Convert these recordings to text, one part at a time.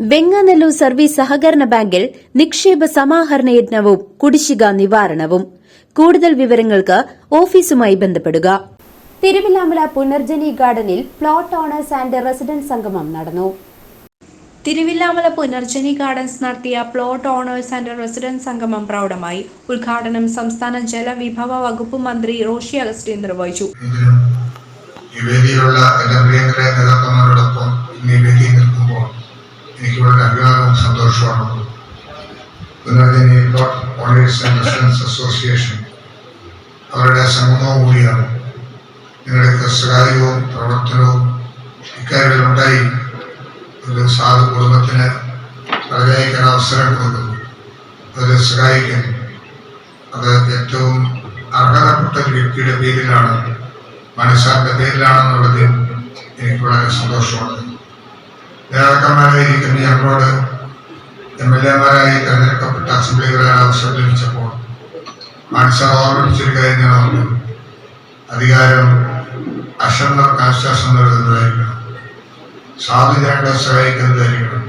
Venganallur service സഹകരണ ബാങ്കിൽ നിക്ഷേപ സമാഹരണ യജ്ഞവും കുടിശ്ശിക നിവാരണവും. കൂടുതൽ വിവരങ്ങൾക്ക് ഓഫീസുമായി ബന്ധപ്പെടുക. തിരുവിലാമല പുനർജനി ഗാർഡനിൽ പ്ലോട്ട് ഓണേഴ്സ് ആൻഡ് റെസിഡന്റ് സംഗമം നടന്നു. തിരുവില്ലാമല പുനർജനി ഗാർഡൻസ് നടത്തിയ പ്ലോട്ട് ഓണേഴ്സ് ആൻഡ് റെസിഡന്റ് സംഗമം പ്രൗഢമായി. ഉദ്ഘാടനം സംസ്ഥാന ജലവിഭവ വകുപ്പ് മന്ത്രി റോഷി അഗസ്റ്റിൻ നിർവഹിച്ചു ഈ വേദിയിലുള്ള എന്റെ പ്രിയങ്കര നേതാക്കന്മാരോടൊപ്പം ഇന്ന് ഈ വേദിയിൽ നിൽക്കുമ്പോൾ എനിക്ക് വളരെ അഭിമാനവും സന്തോഷമാണ് Punarjani college and residence association അവരുടെ സംഗമവും കൂടിയാണ്. നിങ്ങളുടെയൊക്കെ സഹായവും പ്രവർത്തനവും ഇക്കാര്യത്തിലുണ്ടായി ഒരു സാധു കുടുംബത്തിന് വളരെയധികം അവസരം കൊടുക്കുന്നു. അത് സഹായിക്കുന്നു അത് ഏറ്റവും അർഹതപ്പെട്ട ഒരു വ്യക്തിയുടെ പേരിലാണ് മനസ്സാറിന്റെ പേരിലാണെന്നുള്ളത് എനിക്ക് വളരെ സന്തോഷമുണ്ട്. നേതാക്കന്മാരായി ഞങ്ങളോട് എം എൽ എമാരായി തെരഞ്ഞെടുക്കപ്പെട്ട അസംബ്ലി വരാൻ അവസരം ലഭിച്ചപ്പോൾ മനസ്സാർ ഓർമ്മിപ്പിച്ചൊരു കാര്യം ഞാൻ പറഞ്ഞു അധികാരം അക്ഷരങ്ങൾക്ക് ആശ്വാസം നൽകുന്നതായിരിക്കണം സാധുജനങ്ങളെ സഹായിക്കുന്നതായിരിക്കണം.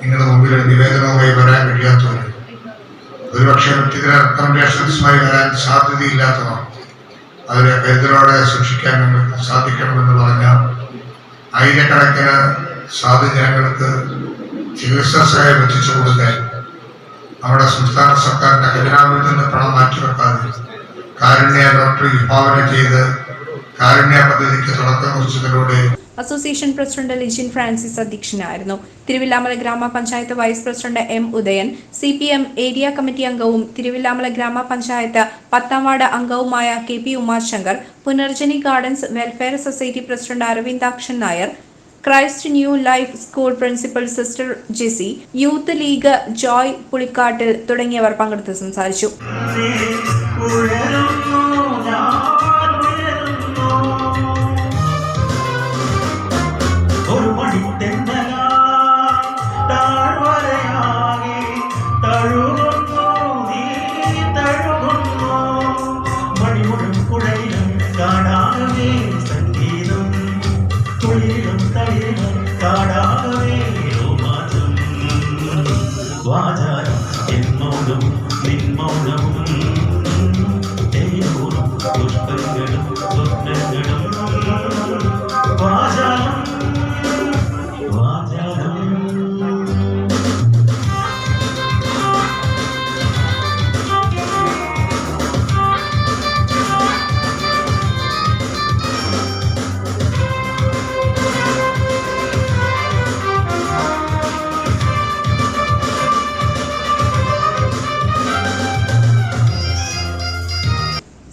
നിങ്ങളുടെ മുമ്പിൽ ഒരു നിവേദനവുമായി വരാൻ കഴിയാത്തവർ ഒരുപക്ഷെ വ്യക്തിഗത റെക്കമെൻഡേഷൻസുമായി വരാൻ സാധ്യതയില്ലാത്തവർ അവരെ കരുതലോടെ സൂക്ഷിക്കാൻ സാധിക്കണമെന്ന് പറഞ്ഞ ആയിരക്കണക്കിന് സാധുജനങ്ങൾക്ക് ചികിത്സാ സഹായം എത്തിച്ചു കൊടുക്കാൻ നമ്മുടെ സംസ്ഥാന സർക്കാരിന്റെ ഖജനാവിൽ നിന്ന് പണം മാറ്റിവെക്കാതെ കാരുണ്യ ഡോക്ടർ വിഭാവന ചെയ്ത് കാരുണ്യ പദ്ധതിക്ക് തുടക്കം കുറിച്ചതിലൂടെ അസോസിയേഷൻ പ്രസിഡന്റ് ലിജിൻ ഫ്രാൻസിസ് അധ്യക്ഷനായിരുന്നു. Thiruvilwamala grama panchayat vice president M Udayan C P M area committee അംഗവും തിരുവില്ലാമല ഗ്രാമപഞ്ചായത്ത് പത്താം വാർഡ് അംഗവുമായ K P Umashankar Punarjani gardens welfare society president Aravindakshan Nair Christ New Life School principal sister Jessy youth league Joy Pulikkattil തുടങ്ങിയവർ പങ്കെടുത്ത് സംസാരിച്ചു. തഴുകുന്നു വാചാരം എന്നോടും നിന്നോടും